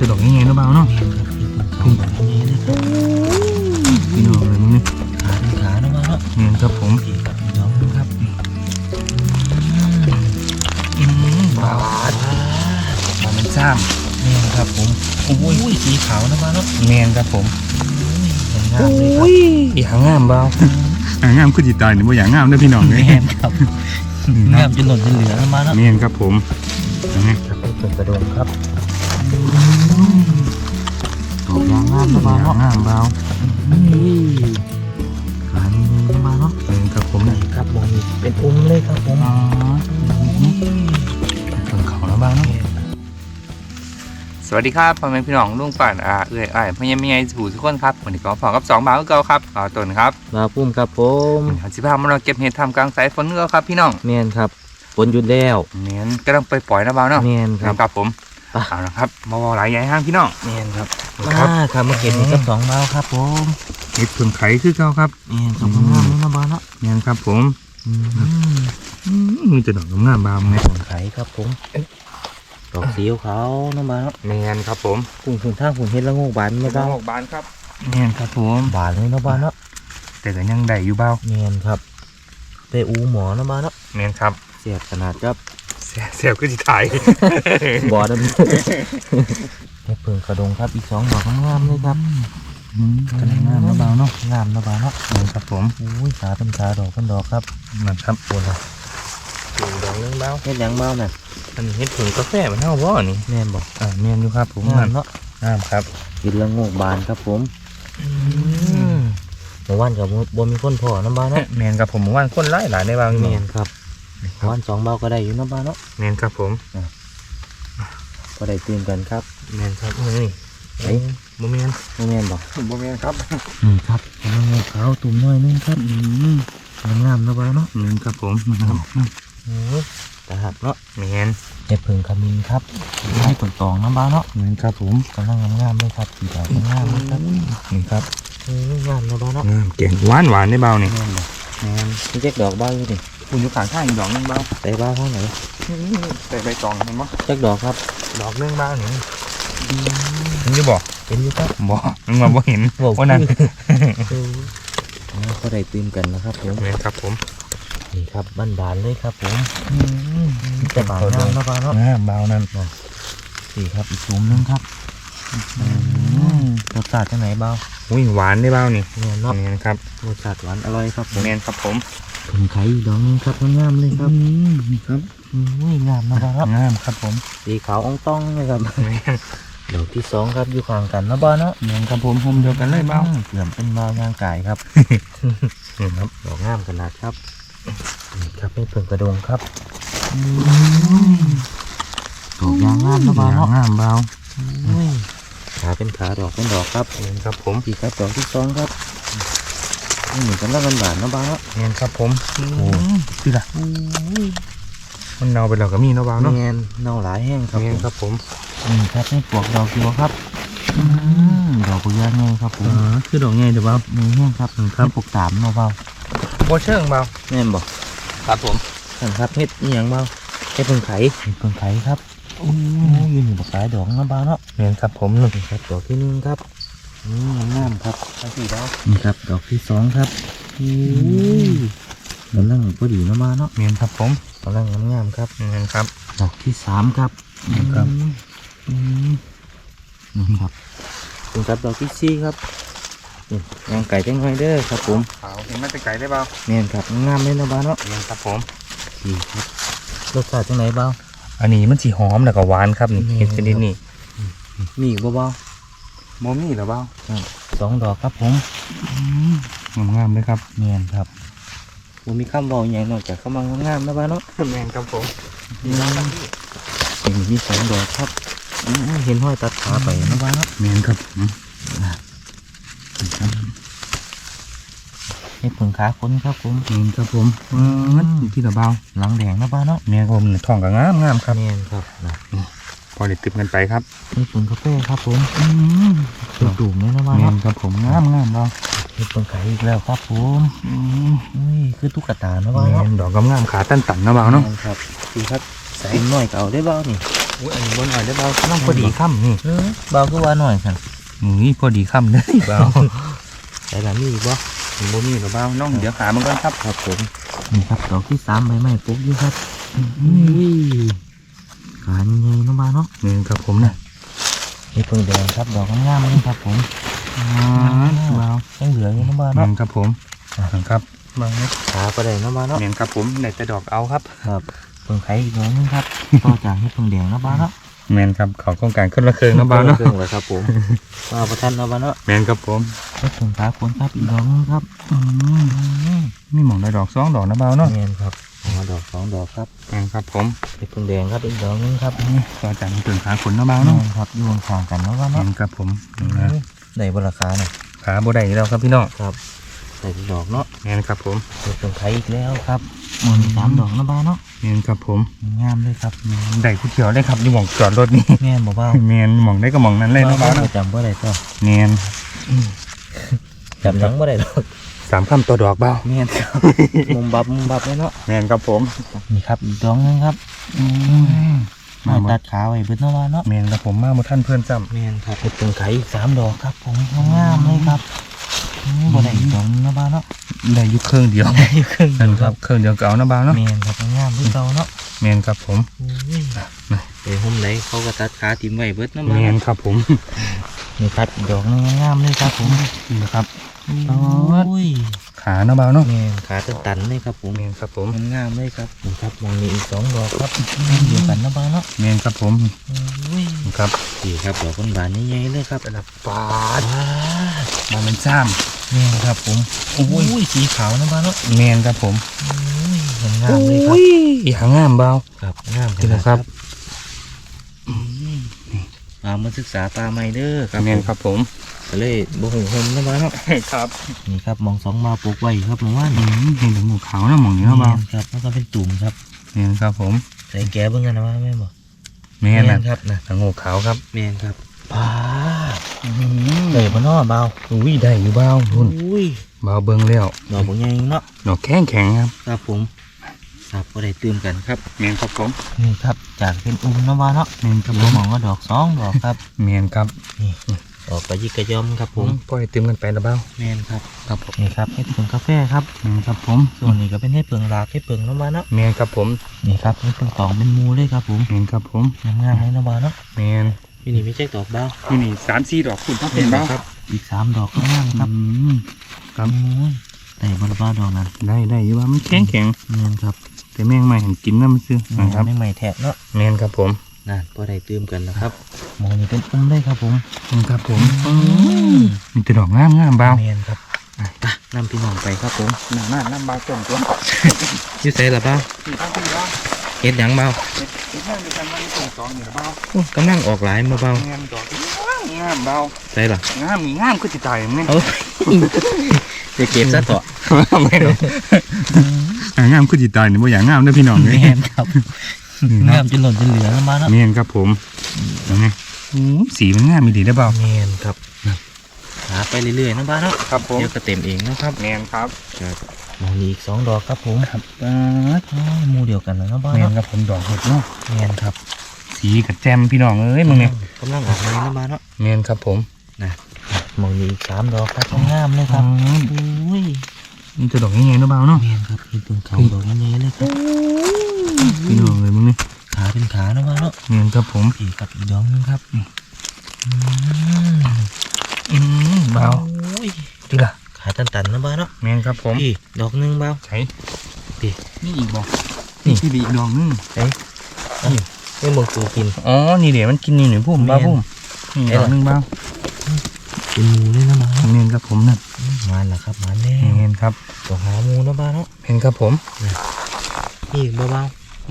จะดอกยังไงเนาะเบาเนาะสองดอกนี้เลยครับพี่น้องเลยมึงนี่ขาเป็นขานะบ้างเนาะเงินครับผมพี่ครับพี่น้องดูครับอืมบาดบาดมันจ้ามนี่ครับผมโอ้ยสีขาวนะบ้างเนาะแมนครับผมงามเลยครับอีหางงามเบาหางงามคือจิตตายเนี่ยบ่อย่างงามเด้อพี่น้องเลยแม่นครับงามจนหล่นจนเหลือนะบ้างเนาะแมนครับผมเห็นไหมครับเป็นส่วนกระโดงครับ ดอกยางงามนะบ้างหางเนาะงามเบาขานี่นะบ้าเนาะเออครับผมเนี่ยครับผมเป็นอุ้มเลยครับผมอ๋อต้นเขาแล้วเบาเนาะสวัสดีครับพ่อแม่พี่น้องลุงป่านอ่าเอ้ยอ้ายพ่อยังไม่ไงสู่ทุกคนครับวันนี้ก็ฝากกับสองบาทก็เก่าครับต่อต้นครับมาพุ่มครับผมเขาสิพามาเราเก็บเห็ดทำกลางสายฝนเก็ครับพี่น้องแม่นครับฝนหยุดแล้วเนียนก็ต้องไปปล่อยนะเบาเนาะแม่นครับครับผม เอาละครับมาว่าหลายใหญ่ห้างพี่น้องแม่นครับครับมาครับมาเก็บนี่กับสองเบาครับผมเห็ดเพิ่งไข่คือเก่าครับแม่นสองงามเลยนะบ้างเนาะเนียนครับผมอืมอืมมีแต่ดอกงามๆบามไงส่วนไข่ครับผมดอกสีขาวน้ำบานเนาะเนียนครับผมฝุ่นฝุ่นทางฝุ่นเฮ็ดละโงกบานไม่บ้างบานครับเนียนครับผมบานเลยนะบ้านเนาะแต่ก็ยังได้อยู่เบาเนียนครับไปอูหมอนะบ้านเนาะเนียนครับเสียบขนาดครับ เสียเสียบก็จะถ่ายบ่อดำเฮ็ดเพิ่งกระดงครับอีกสองดอกงามๆเลยครับอืมก็ได้งามนะเบาเนาะงามนะบ้านเนาะเนียนครับผมอุ้ยขาเป็นขาดอกเป็นดอกครับนะครับปวดละดูดอกนึงเบาเฮ็ดหยังเบาน่ะอันนี้เห็ดผงกาแฟมันเท่าบ่นี่แม่นบอกอ่าเนียนอยู่ครับผมงามเนาะงามครับกินละโงกบานครับผมเมื่อวานกับบ่มีคนพอน้ำบ้านเนาะเนียนครับผมว่าคนไล่หลายในบางเนีเนียยนนครับ เมื่อวานสองเบาก็ได้อยู่น้ำบ้านเนาะเนียนครับผมก็ได้ตื่นกันครับเนียนครับนี่เอ้ยโมเมนไม่แม่นบอกโมเมนครับนี่ครับละโงกขาวตุ่มน้อยนึงครับงามๆนะบ้านเนาะเนียนครับผมนะครับโอ้ยตาหักเนาะเนียนเห็ดผึ่งขมิ้นครับให้ผลตองน้ำบ้านเนาะเนียนครับผมกำลังงามๆเลยครับสีดอกงามๆเลยครับนี่ครับเอองามนะบ้านเนาะงามเก่งหวานหวานได้เบานี่แม่นบ่เนียนนี่เจ๊กดอกบ้าอยู่นี่ คุณอยู่ข้างข้างอีกดอกนึงเบาใส่บ้าเท่าไหร่ใส่ใบตองเห็นมั้ยเจ๊กดอกครับ ดอกนึงเบานี่เห็นอยู่บ่เห็นอยู่ครับบ่มึงมาบ่เห็นบอกว่านั่นก็ได้ตื่นกันนะครับผมเนียนครับผมนี่ครับบ้านบานๆเลยครับผมแต่บานงามนะบ้านเนาะงามเบานั่นนี่ครับอีกซุ้มนึงครับรสชาติจังไหนเบาอุ้ยหวานได้เบานี่เนียนเนาะเนียนครับรสชาติหวานอร่อยครับผมเนียนครับผม ผมไข่อีกดอกนึงครับงามๆเลยครับนี่ครับอุ้ยงามนะบ้านเนาะงามครับผมสีขาวอ่องต้องเลยครับเนียนดอกที่สองครับอยู่ข้างกันนะบ้านเนาะเนียนครับผมผมเดียวกันเลยเบาเกือบเป็นบาวยางไก่ครับนี่ครับดอกงามขนาดครับนี่ครับเป็นเพิ่งกระดงครับดอกยางงามนะบ้านเนาะงามเบาอุ้ยขาเป็นขาดอกเป็นดอกครับเนียนครับผมปีครับดอกที่สองครับ นี่เหมือนกันแล้วกันบานนะบ้านเนาะเนียนครับผมโอ้คือละมันเนาไปแล้วก็มีเนาะเบาเนาะเนียนเน่าหลายแห้งครับเนียนผมครับผมนี่ครับให้ปลวกดอกอยู่ครับอืมดอกกุยางไงครับผอ๋มอคือดอกไงเดี๋ยวเบานี่แห้งครับนี่ครับปลูกตามเนาะเบาโบเชิงเบาแม่นบอกครับผมนั่นครับเฮ็ดนี่ยังเบาเฮ็ดเพิ่งไข่เฮ็ดเพิ่งไข่ครับโอ้ยยืนอยู่บนสายดอกนะเบาเนาะเนียนครับผมหนึ่งนี่ครับดอกที่หนึ่งครับอืม งามครับสี่ดอกนี่ครับ ดอกที่สองครับอุ้ยกำลังพอดีนะมาเนาะเนียนครับผมกำลังงามๆครับเนียนครับ ดอกที่สามครับครับอืมนี่ครับถึงครับดอกที่สี่ครับนี่ยางไก่จังไงเด้อครับผมขาวเห็นมันจะไก่ได้เบาแม่นครับงามเลยนะบ้าเนาะเนียนครับผมนี่ครับรสชาติจังไหนเบาอันนี้มันสีหอมแล้วก็หวานครับนี่นี่เห็นชนิดนี้มีอีกบ่เบา โมมี่หรอเบาสองดอกครับผมงามๆเลยครับแม่นครับผมมีคำบอกอย่างนอกจากคำว่างามๆนะบ้าเนาะแมนครับผมอืมนี่มีสองดอกครับอืมเห็นห้อยตัดขาไปนะบ้าเนาะแมนครับผมให้ผงขาคนครับผมแมนครับผมเอออยู่ที่ระเบาหลังแดงนะบ้าเนาะแมนครับผมทองก็งามงามครับแม่นครับนะ พอได้ติบกันไปครับให้ผงกาแฟครับผมตุ่มๆเลยนะบ้าแมเนาะนครับผมงามงามเบาให้ผงขาอีกแล้วครับผมอุ้ยคือตุ๊กตานะบ้าแมเนาะนดอกงามๆขาตั้นตันๆนะเบาเนาะแม่ครับดีครับใส่หน่อยก็เอาได้บ้านี่อุ้ยอันนี้บนหน่อยได้เบาน้องพอดีค่ำนี่เออเบาก็ว่าหน่อยสันนี่พอดีค่ำเลยเบาใส่ละมีอีกบ่บ่มีหรอเบาน้องเดี๋ยวหามันก่อนครับครับผมนี่ครับดอกที่สามใบไม้ปุ๊บอยู่ครับ ขาใหญ่ๆเนาะบ้าเนาะนี่ครับผมนะนี่เพิ่งแดงครับดอกงามๆเลยครับผมเบายังเหลืออยู่เนาะบ้าเมเนาะนครับผมครับเบาขาก็ได้เนาะบ้าเนาะเมนครับผมในแต่ดอกเอาครับครับเพิ่งไข่อีกดอกนึงครับต่อจากให้เพิ่งแดงเนาะบ้าเนาะเมนครับเขาโครงการขึ้นละเคืองนะเบาเนาะเครื่องเลยครับผมมาประทันเนาะบ้าเนาะเมนครับผมให้เพิ่งขาคนครับอีกดอกนึงครับมีหมองได้ดอกสองดอกนะเบาเนาะเนียนครับ มาดอกสองดอกครับเมนครับผมให้เพิ่งแดงครับอีกดอกนึงครับต่อจากนี้ถึงขาขนนะเบาเนาะเนาะครับอยู่ข้างๆกันเนาะบ้าเมเนาะนครับผมนี่นะได้บราคาเนี่ยขาโบได้อีกแล้วครับพี่น้องครับใส่ดอกเนาะเมนครับผมเป็นต้นไทรอีกแล้วครับมันสามดอกนะบ้าเนาะเมนครับผมงามเลยครับได้ผู้เขียวได้ครับอยู่หมองจอดรถนี่แม่นบอกว่าเมนหมองได้ก็หมองนั้นเลยนะเบาเนาะจำว่าได้ก็เมนจำยังว่าได้หรอก สามคำต่อดอกเบาแม่นครับมุมบับมุมบับเลยเนาะเมนครับผมนี่ครับอีกดอกนึงครับมามาหมตัดดขาไว้เบิดเนาะว่าเนาะเมนครับผมมาหมดท่านเพื่อนจำแม่นครับเป็นต้นไทรอีกสามดอกครับ ผมงามเลยครับอืมบ่ได้อีกดอกนึงนะบ้าเนาะได้อยุคเครื่องเดียวได้อยู่ครึ่งนั่นครับเครื่องเดียวเก่านะเบาเนาะแม่นครับงามที่เก่าเนาะเมนครับผมอุ้ยไปห่มไหนเขาก็ตัดขาทิ่มไว้เบิดเนาะเมบ้านครับผมนี่ครับอีกดอกนึงงามเลยครับผมนี่นะครับ อุ้ยขานะเบาเนาะแม่นขาตันๆเลยครับผมเมนครับผมมันงามเลยครับนี่ครับมองนี่อีกสองดอกครับเดียวกันนะบ้านเนาะเมนครับผมอุ้ยนี่ครับดีครับดอกคนบานใหญ่ๆเลยครับระปาดว้ามาเป็นจ้ามแม่นครับผมอุ้ยสีขาวนะบ้านเนาะเมนครับผมอุ้ยมันงามเลยครับอย่างงามเบา ครับงามนี่นะครับ มามาศึกษาปลาใหม่เด้อครับเมนครับผม ก็เลยบ่หูหมนะบ้านเนาะครับนี่ครับมองสองมาปลูกไว้ครับหมู่บ้านอืมเห็นถึงหมูขาวนะหมองนี้นะเบาแม่นครับแล้วก็เป็นตุ่มครับเมนครับผมใส่แก้เบิ่งกันนะว่าแม่นบ่เมนนะครับนะถึงหมูขาวครับแม่นครับปลาอืเตยบ่เนาะเบาอุ้ยได้อยู่เบาทุนอุ้ยเบาเบิ้งแล้วดอกบ่ใหญ่เนาะดอกแข็งแข็งครับครับผมครับก็ได้ตื่มกันครับเมนครับผมนี่ครับจากเป็นอุ้มเนาะว่าเนาะเมนครับผผมมมองว่าดอกสองดอกครับเมนครับนี่ ดอกกระยิกกระยอมครับผมปล่อยเติมกันไปแล้วเบาแมนครับครับผมนี่ครับเห็ดเผืองกาแฟครับเมนครับผมส่วนนี้ก็เป็นเห็ดเผืองลากเห็ดเผืองเนาะว่าเนาะเมนครับผมนี่ครับเห็ดเผืองตองเป็นหมูเลยครับผมเมนครับผมงามๆเลยเนาะว่าเนาะเมนพี่นี่ไม่ใช่ดอกเบานี่นี่สามสี่ดอกคุณต้องเป็นเบาครับ อีกสามดอกก็งามครับอืมครับโอ้ยแต่บาราบ้าดอกนั้นได้ได้อยู่ว่ามันแข็งแข็งแมนครับแต่แม่งไม่เห็นกินน้ำมันซื้อนะครับไม่ใหม่แทะเนาะเมนครับผม นั่นพอได้ตื่มกันนะครับมองนี่เป็นอุ้มเลยครับผมเมนครับผมมีแต่ดอกงามงามเบาแมนครับอะไปนำพี่น้องไปครับผมหน้าหน้าน้ำเบาจมตัวอยูใส่ละเบ้าสี่ตั้งที่เบาเห็ดหยังเบ้าเห็นแม่งในการวันนี้ส่งสองอยู่เบาโอ้กำลังออกหลายมาเบ้าเงินดอกงามเบาใส่ละงามมีงามก็จิตใจมึงเนี่ยเอาจะเก็บซะต่อไม่หรอกงามก็จิตใจนี่บ่อย่างงามนะพี่น้องแมเลยนครับ งามจนหล่นจนเหลือแล้วมาแล้วเมนครับผมเห็นไหมอู้สีมันงามมีดีได้เปล่าแมนครับหาไปเรื่อยๆนะบ้านเนาะครับผมเดี๋ยวก็เต็มเองนะครับเมนครับมองนี่อีกสองดอกครับผมครับโอ้ยหมูเดียวกันเลยนะบ้านเมนเนาะครับผมดอกเห็ดเนาะแมนครับ สีกับแจมพี่น้องเอ้ยมึงเนี่ยกำลังออกมานะบ้านเนาะเมนครับผมมองนี่อีกสามดอกครับงามเลยครับโอ้ยนี่จะดอกยังไงนะเบาเนาะแมนครับนี่เป็นเขาดอกใหญ่ๆเลยครับ พี่น้องเลยมึงเนี่ยขาเป็นขานะบ้านเนาะเมนครับผมผีกับอีกดอกหนึงครับอืมอืมเบาโอ้ยดีละขาตันๆนะบ้านเนาะเมนครับผมพี่ดอกหนึงเบาใช้พี่นี่อีกบอกนี่นี่พี่อีกดอกนึงไม่มองตัวกินอ๋อนี่เดี๋ยวมันกินนี่หนึ่งพุ่มบ้าแม่นพุ่มนี่ดอกนึงเบาเป็นหมูเลยนะบ้านเมนครับผมนะมาแล้วครับมาแน่เมนครับตัวหาหมูนะบ้านเนาะเมนครับผมนี่เบา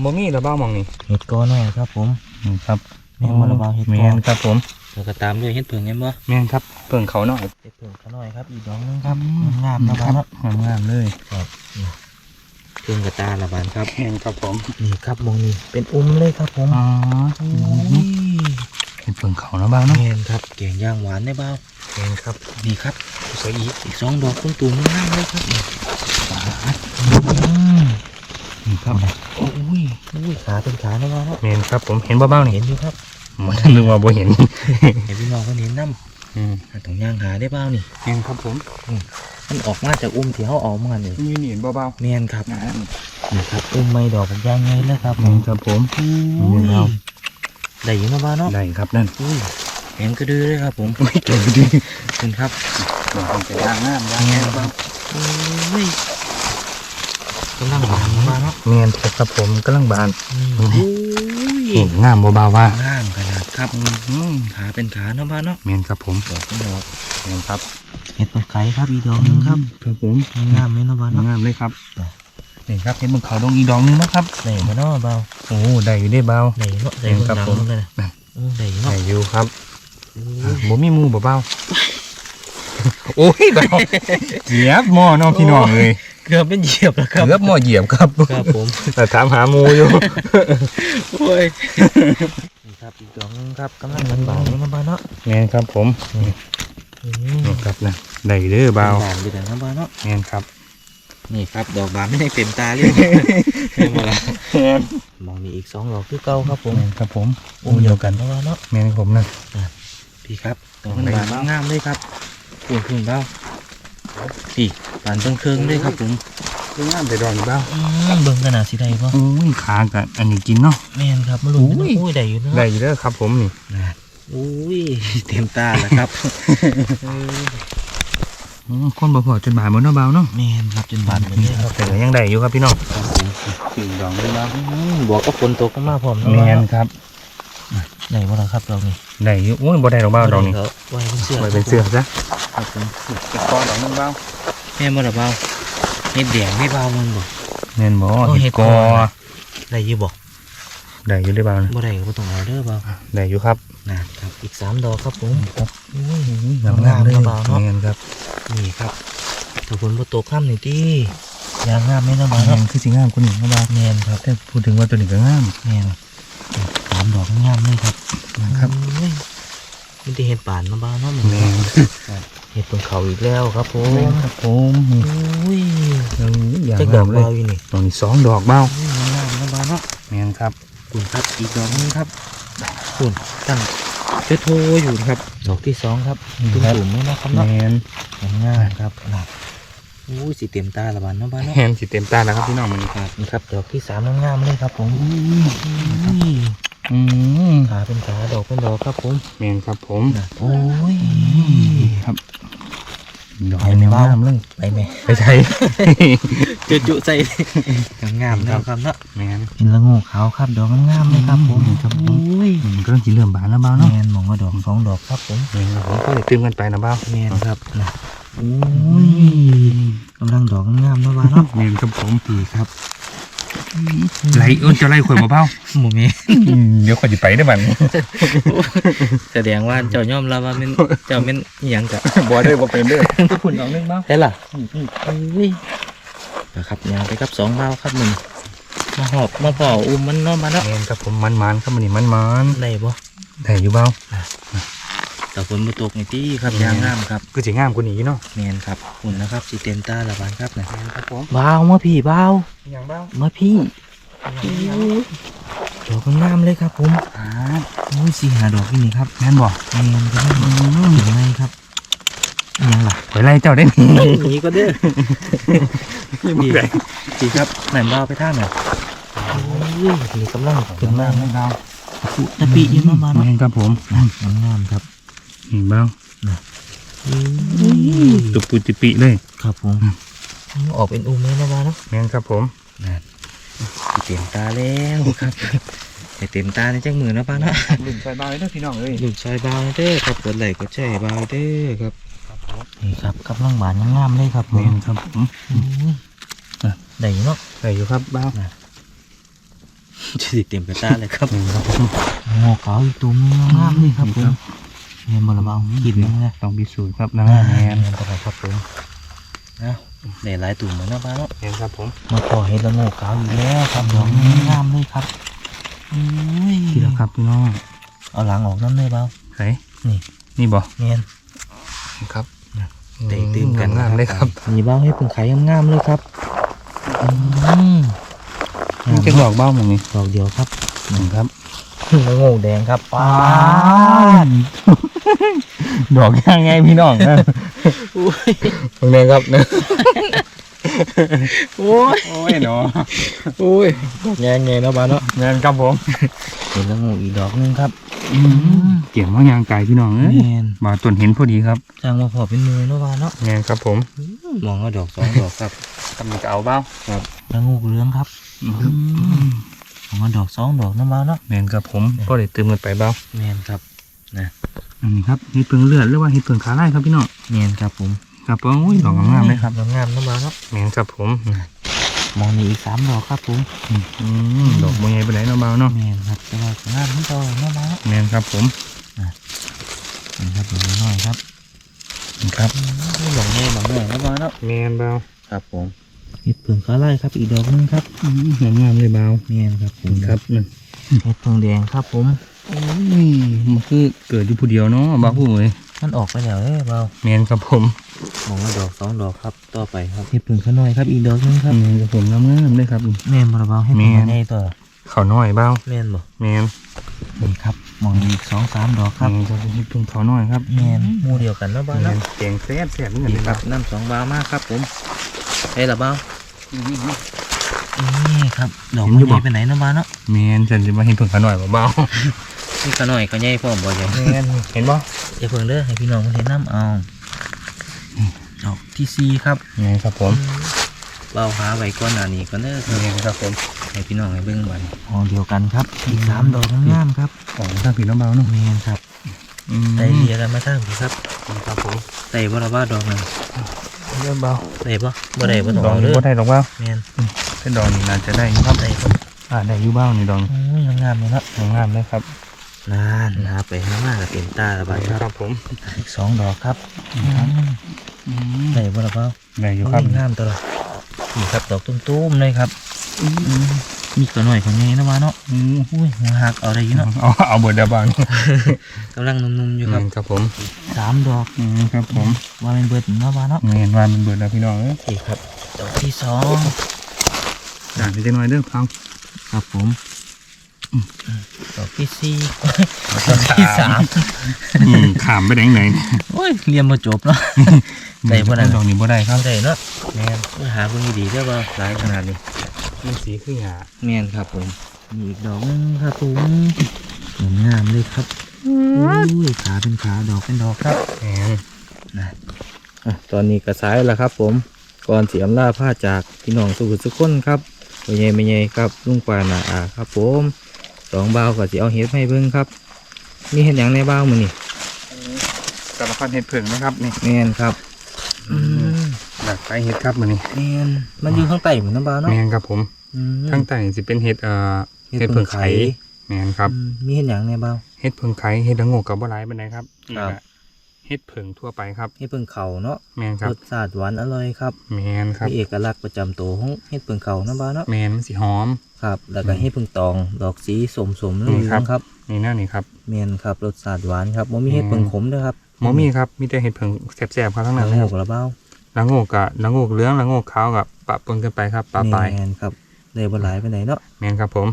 บ่มีระเบ้ามองนี่ๆเห็ดก้อนหน่อยครับผมนี่ครับแม่นบ่ระเบ้าเห็ดแมก้อนนครับผมแล้วก็ตามด้วยเห็ดเผือกเห็นบ่แมนครับเพิ่งเขาหน่อยเห็ดเผือกเขาหน่อยครับอีกดอกหนึงครับงามๆนะคบ้ารันบเนาะงามๆเลยครับเครื่องกระตาละบานครับแมนครับผมนี่ครับมองนี่เป็นอุ้มเลยครับผมอ๋อโอ้ยเห็นเพิ่งเขานะบ้างเนาะแม่นครับแกงย่างหวานได้เบ้าแมนครับดีครับสวยอีกอีกสองดอกตุ้มๆงามเลยครับปาดอืม นี่ครับโอ้ยอุ้ยขาเป็นขานะว่าเนาะเมนครับ ผมเห็นเบ้าๆนี่เห็นอยู่ครับมันนึกว่าบ่เห็นเห็นพี่น้องคนเห็นน้อืมำตรงย่างหาได้เปล่านี่เห็นครับผมมันออกมาจากอุ้มที่เขาออกมาเนี่ยนี่นี่เห็นเบ้าเมียนครับๆนะนี่ครับอุ้มไม่ดอกเป็นย่างไงแล้วครับเห็นครับผมอุ้เห็นแล้วยได้อยู่นะบ้าเนาะได้ครับนั่นอุ้ยเห็นกระดือเลยครับ ผมไม่เก่งดีคุณครับมันเป็นย่างงามย่างแง่บ้าอุ้ย กำลังหวานมาเนาะเมนครับผมกำลังบานอุ้ยเห็นงามเบาๆว่าง่ามขนาดครับอืมขาเป็นขาเนาะบ้าเนาะเมนครับผมดอกเป็นดอกเมนครับเห็ดปลาไก่ครับอีกดอกหนึงครับครับผมงามไหมเนาะบ้าเนาะงามเลยครับนี่ครับเห็นบนเขาดงอีดองนึงนะครับได้มาเนาะเบาโอ้ได้อยู่ได้เบาได้เนาะได้เห็นเบิ่งครับหลังผมมันเลยนะนั่นโอ้ได้เนาะได้อยู่ครับบ่มีมือเบาๆโอ้ยเบาเหยียบหม้อเน้องพี่น้องเลย เกือบเป็นเหยียบแล้วครับ เกือบหม้อเหยียบครับครับผม แต่ถามหาหมูอยู่โอ้ยนี่ครับอีกดอกหนึงครับกำลังมันบานนี่นะบ้าเนาะแมนครับผมอืมนี่ครับนะได้เด้อเบาบานอยู่แต่นะบ้าเนาะแมนครับ นี่ครับดอกบานไม่ได้เต็มตาเลยเห็นหมดละแมนมองนี่อีกสองดอกคือเก่าครับผมแมนครับผมอุ้มเดียวกันนะบ้าเนาะแมนผมนะพี่ครับดอกมันบานงามเลยครับพูนพูนเบ้าพี่ บานเบิ่งเครื่องเลยครับผมคืองามแต่ดอกนี่เบาอืมเบิ่งขนาดสิได้บ่อุ้ยขากับอันนี้กินเนาะแม่นครับมาลุ้นกันอุ้ยเนาะอุ้ยได้อยู่เนาะได้อยู่เด้อครับผมนี่นะอุ้ยเต็มตาแล้วครับอืมคนบ่พอจนบาดหมดเนาะเบาเนาะแม่นครับจนบานเหมือนนี่นี้คครัรับบแต่ก็ยังได้อยู่ครับพี่น้องครับผมสี่ดอกเลยเบาอืมบอกก็ฝนตกมาพร้อมแมเนาะนครับได้บ่ล่ะครับเรานี่ได้อยู่โอ้ยบ่ได้ดอกเบาดอกนี้เขาไว้เป็นเสื้อไว้เป็นเสื้อซะครับผมจะคอดอกนึงเบา แม่นบ่ล่ะเบาเฮ็ดแดงไม่เบามันบ่แม่นบ่โอ้เห็เห็ดดกกออได้อยู่บ่ได้อยู่ได้อเบานะบ่ได้ก็บ่ต้องเอาเด้อเบาได้อยู่ครับนะครับอีกสามดอกครับผมอุ้ยงามๆเลยเบาเนาะแม่นครับนี่ครับถ้าฝนบ่ตกค่ำนี่ติยางงามแม่นเนาะเบาแม่เนาะนคือสิงามกว่านี้เนาะเบาแม่นครับแต่พูดถึงว่าตัวนี้ก็งามแม่นสามดอกงามเลยครับนะครับโอ้ยมันจะเห็ดป่านมาบ้านเนาะมันแม่น เห็ดตรงเขาอีกแล้วครับผมแม่นครับผมนี่โอ้ยยังอย่างจักดงาอกมเลเบายอยู่นี่ตรงนี้สองดอกเบาโอ้ยงามนะบ้านเนาะแม่นครับคุณครับอีกดอกนึงครับคุณตั้งเจะโทรอยู่นะครับ ดอกที่สองครับตุ้มตุ่มๆไหมนะครับแมเนาะนงามครับขนาดโอ้ยสีเต็มตาละบ้านเนาะบ้านเนาะแมนสิเต็มตาแล้วครับพี่น้องมันครับนี่ครับ ดอกที่สามงามๆเลยครับผมอืมขาเป็นขาดอกเป็นดอกครับผมแมนครับผมนะโอ้ยครับ ดอกไปแนวเบางามเลยไปไหมไปใช้จุจุใจงามๆนะครับเนาะแมนเป็นละโงกขาวครับดอกงามๆเลยครับผมครับผมอุ้ยอืมก็ต้องกินเรื่องบานแล้วเบาแมเนาะนมองว่าดอกสองดอกครับผมแมนผมก็เลยตื่มกันไปนะเบาแมนครับนะอุ้ยกำลังดอกงามๆเนาะบ้านเนาะแมนครับผมดีครับ ไล่เอ้นจะไล่ข่อยมาเบาหมูเมอืมเดี๋ยวข่อยจะไปได้อบันแสดงว่าเจ้ายอมรับว่าเป็นเจ้าเป็นอหย่างกับบ่ได้บ่เป็นเด้อคุณดอกนึงเบาได้ล่ะอุ้ยนะครับยางไปครับสองเบาครับหนึ่งมาหอบมาป่ออุ้มมันเนาะมาเนาะแมนครับผมมันมันๆครับมันนี่มันมันได้บ่ๆได้อยู่เบา แต่ฝนมาตกในที่ครับยางงามครับก็สิงามกว่านี้เนาะแมนครับคุณนะครับสีเต็มตาละบานครับนะแมนครับผมเบามาพี่เบาอย่างเบามาพี่ดอกงามเลยครับผมอ่าโอ้ยสีหาดอกที่นี่ครับแม่นบ่แมนก็ได้เห็นไหมครับอิหยังล่ะไปไล่เจ้าได้หนิหนีก็เด้อนี่บ่ได้สีครับไหนบ้าไปท่าหน่อยโอ้ยนี่กำลังเป็ขึ้นนมามาไม่เบาตะปีอยืนมาบ้านแม่นครับผมงามครับ นี่เบาอุ้ยตุปุติปิเลย ครับผมออกเป็นอุ้มเลยนะบ้านเนาะแม่นครับผมสิเต็มตาแล้วครับให้เต็มตาในจังมือนะบ้านเนาะลุ่มใส่เบาเลยพี่น้องเอ้ยลูกชายบาวเด้อครับกดไหลค์กดแชร์บาวเด้อครับนี่ครับกำลังบานงามๆเลยครับผแม่มนครับผมอุ้ยได้อยู่เนาะใส่อยู่ครับเบาจะสิเต็มกระตาเลยครับแม่นครับผมงอขาวอีกตัวนึงงามเลยครับผม เงินบลาเบากินนึงนะต้องพิสูจน์ครับนะแม่นเงินต่อไปครับผมนะได้หลายตุ่มเหมือนนะบ้าเนาะแม่นครับผม มาพอเห็ดละโงกขาวอีกแล้วครับดอกงามเลยครับอุ้ยที่แล้วครับพี่น้อง เอาหลังออกน้ำเลยเบาใส่นี่ นี่บ่เงินครับเตะตื่มกันงามๆเลยครับ มีเบ้าให้เพิ่งขายงามๆเลยครับอืมมันจะดอกเบ้าหมองนี้ดอกเดียวครับหนึ่งครับละโงูแดงครับป้า ดดอกย่างไงพี่น้องนะอุ้ยตรงนี้ครับนะโอ้ยโอ้ยเนาะอุ้ยดอกแงงเนาะบ้านเนาะงานครับผมเห็นละโงูอีกดอกหนึงครับเกี่ยมว่ายางไก่พี่น้องเอ้ยแมนมาต้นเห็นพอดีครับจ้างมาพอเป็นมือเนาะบ้านเนาะงานครับผมมองเอาดอกสองดอกครับกำลังจะเอาเบ้าละโงูเหลืองครับมองเอาดอกสองดอกเนาะบ้านเนาะแมนครับผมก็เลยตื่มกันไปเบ้าแมนครับ อันนี้ครับเห็ดเพิงเลือดหรือว่าเห็ดเพิงขาไล่ครับพี่น้องแมนครับผมครับผมอุ้ยดอกงามๆเลยครับงามๆเนาะบ้านเนาะแมนครับผมมองนี่อีกสามดอกครับผมอืมดอกบัวใหญ่ไปไหนเนาะเบ้าเนาะแมนครับแต่ว่าก็งามทั้งดอกเนาะบ้านเนาะแมนครับผมนี่ครับดูน้อยครับครับนี่หลงแน่หลงหน่อยนะบ้านเนาะแมนเบ้าครับผมเห็ดเผืองขาไล่ครับอีกดอกหนึงครับอืมงามๆเลยเบ้าแมนครับผมครับนั่นเห็ดเผืองแดงครับผม อุ้ยมันคือเกิดอยู่ผู้เดียวเนาะบ้าผู้เอ้ยมันออกไปแล้วเอ้ยเบาแมนครับผมมองว่าดอกสองดอกครับต่อไปครับเห็ดเผืองขาน้อยครับอีกดอกหนึงครับแมนครับผมงามๆเลยครับแมนบ่ละเบาให้แม่เผืองนใหญ่ต่อเขาน้อยเบ้าแมนบ่แมนนี่ครับมองอีกสองสามดอกครับแมนครับเห็ดเพิงเขาน้อยครับแมนหมู่เดียวกันเนาะบ้านแมเนาะนแกงแซ่บแซ่บเหมือนกันนี่เลยคครัรับบน้ำสองบามากครับผมเฮ้ยละเบานี่ครับดอกมันใหญ่ไปไหนเนาะบ้านเนาะแมนฉันจะมาเห็ดเพิงเขาน้อยเบา นี่ขาน้อยขาใหญ่พร้อมบ่ใหญ่ๆแมนเห็นบ่อย่าเพิ่งเด้อให้พี่น้องมาเห็นน้ำเอาดอกที่สี่ครับแมนครับผมเราหาไว้ก่อนหน้านี้ก่อนเด้อครับแมนครับผมให้พี่น้องให้เบิ่งบัดอ๋อเดียวกันครับอีกสามดอกงามๆครับของทางผีน้ำเบาเนาะแมนครับอืมได้เรียกันมาทางพี่ครับครับผมได้บ่ละว่าดอกหนึงเริ่มเบาได้บ่บ่ได้บ่ต้องดอกเอานี้เด้อบ่ได้ดอกเบาแมนเป็นดอกนี้น่าจะได้อยู่ครับได้ครับอ่าได้อยู่เบ้านี่ดอกโอ้ยงามๆเลยเนาะงามเลยครับ นานหาไปหามาก็เต็มตาละบาดครับครับผมอีกสองดอกครับได้บ่ละเปล่าได้อยู่ครับโงามตัวละนี่ครับดอกตุ้มๆเลยครับมีตัวหน่อยคนนี้นะว่าเนาะอืมอุ้ยหัวหักเอาได้อยู่เนาะเอาเอาเบิดดาบางกำลังนุ่มๆอยู่ครับครับผมสามดอกอืมครับผมว่าเป็นเบิดเนาะว่าเนาะเงินวานมันเบิดแล้วพี่น้องเอ้ยนี่ครับดอกที่สองด่านไปจังหน่อยเด้อครับครับผม ดอกที่สี่ดอกที่สามอืมขามไปแดงไหนโอ้ยเรียนมาจบเนาะได้บ่ได้ดอกนี้บ่ได้ครับได้เนาะแม่นมาหาเบิ่งดีๆได้อบ่หลายขนาดนี้มันสีขึ้นหยาแม่นครับผมมีอีกดอกหนึงครับผมงามเลยครับอุ้ยขาเป็นขาดอกเป็นดอกครับแม่นนะตอนนี้กระสายแล้วครับ ผมก่อนเสียมล่าผ้าจากพี่น้องสุขสุขคนครับไม่ใหญ่ไม่ใหญ่ครับลุงปานาอาครับผม สองบาวก็สิเอาเห็ดมาให้เบิ่งครับ มีเห็ดหยังในบ้าวมือนี่สารพัดเห็ดเผิงนะครับนี่แม่นครับอืมหลักไปเห็ดครับมื้อนี้แม่นมันอยู่ข้างใต้เหมือนน้ำบ้าวเนาะแม่นครับผมอืมทั้งใต้สิเป็นเห็ดเอ่อเห็ดเผิงไข่แม่นครับอืมมีเห็ดหยังในบ้าวเห็ดเผิงไข่เห็ดละโงกกับบ่หลายปานใดครับครับนี่ก็เห็ดเผิงทั่วไปครับเห็ดเปิงเขาเนาะแม่นครัรบสชาติหวานอร่อยครับแม่นครับมีเอกลักษณ์ประจำตัวของเห็ดเปิงเขาน้ำบ้าวเนาะแม่นมันสิหอม ครับ แล้วก็เห็ดเปิงตอง ดอกสีสมสมๆเหลืนี่อครับงๆครับนี่หน้านี่ครับเมียนครับรสชาติหวานครับบ่มีเห็ดเปิงขมด้วยครับหมอมีครับมีแต่เห็ดเผิงแซ่บๆครับทั้งนั้นละเลยโงครับกละเบ้าละโงกกะละโงกเหลืองละโงกขาวกับปะปนกันไปครับปลาปลายแมนครับได้บ่หลายไปไหนใดเนาะแม่นครับผม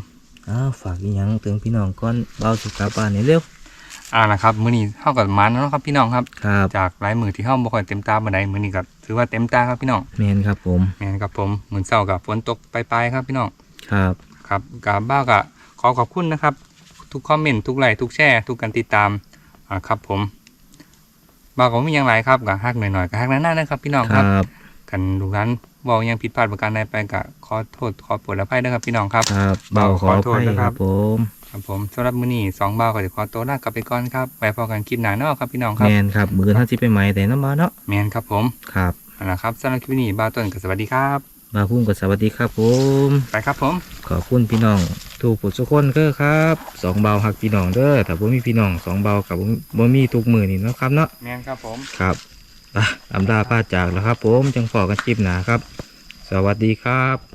อ้าวฝากอีหยังถึงพี่น้องก่อนเบาสุกลับบ้านนี่เร็วอ่านะครับมื้อนี้เฮากับมันแล้วเนาะครับพี่น้องครับครับจากหลายมือที่เฮาบ่ค่อยเต็มตาบ่ได้มื้อนี้ก็ถือว่าเต็มตาครับพี่น้องแมนครับผมแม่นครับผมมื้อเช้ากับฝนตกปลายๆครับพี่น้อง ครับครับกาบ้าวก็ขอขอบคุณนะครับ ทุกคอมเมนต์ทุกไลค์ทุกแชร์ทุกการติดตามอ่าครับผมบ้าวก็บ่มีหยังหลายครับก็ฮักหน่อยๆก็ฮักนานๆนะครับ พี่น้องคครับรับ กันลูกนั้นเว้าหยังผิดพลาดประการใดไปก็ขอโทษขอโปรดอภัยด้วยครับ พี่น้องครับครับเบาเบาขอขออโทษภัยนะคครัรับบผมครับผมสำหรับมื้อนี้สองบ่าวก็จะขอตัวลากลับไปก่อนครับไว้พอกันคลิปหน้าเนาะครับพี่น้องคแมรับนครับมือท่านสิไปใหม่แต่น้ำมาเนาะแมนครับผมครับเอาละครับสำหรับคลิปนี้บ่าวต้นก็สวัสดีครับ มาพุ่มกับสวัสดีครับผมไปครับผม ขอบคุณพี่น้องทุกผู้ทุกคนเด้อครับสองเบาหักพี่น้องเด้อถ้าบ่มีพี่น้องสองเบากับบ่บ่มีทุกมือนี่เนาะครับเนาะแมนครับผมครับอะอำลาป้าจากแล้วครับ ผมจังพอกันคลิปหนาครับ สวัสดีครับ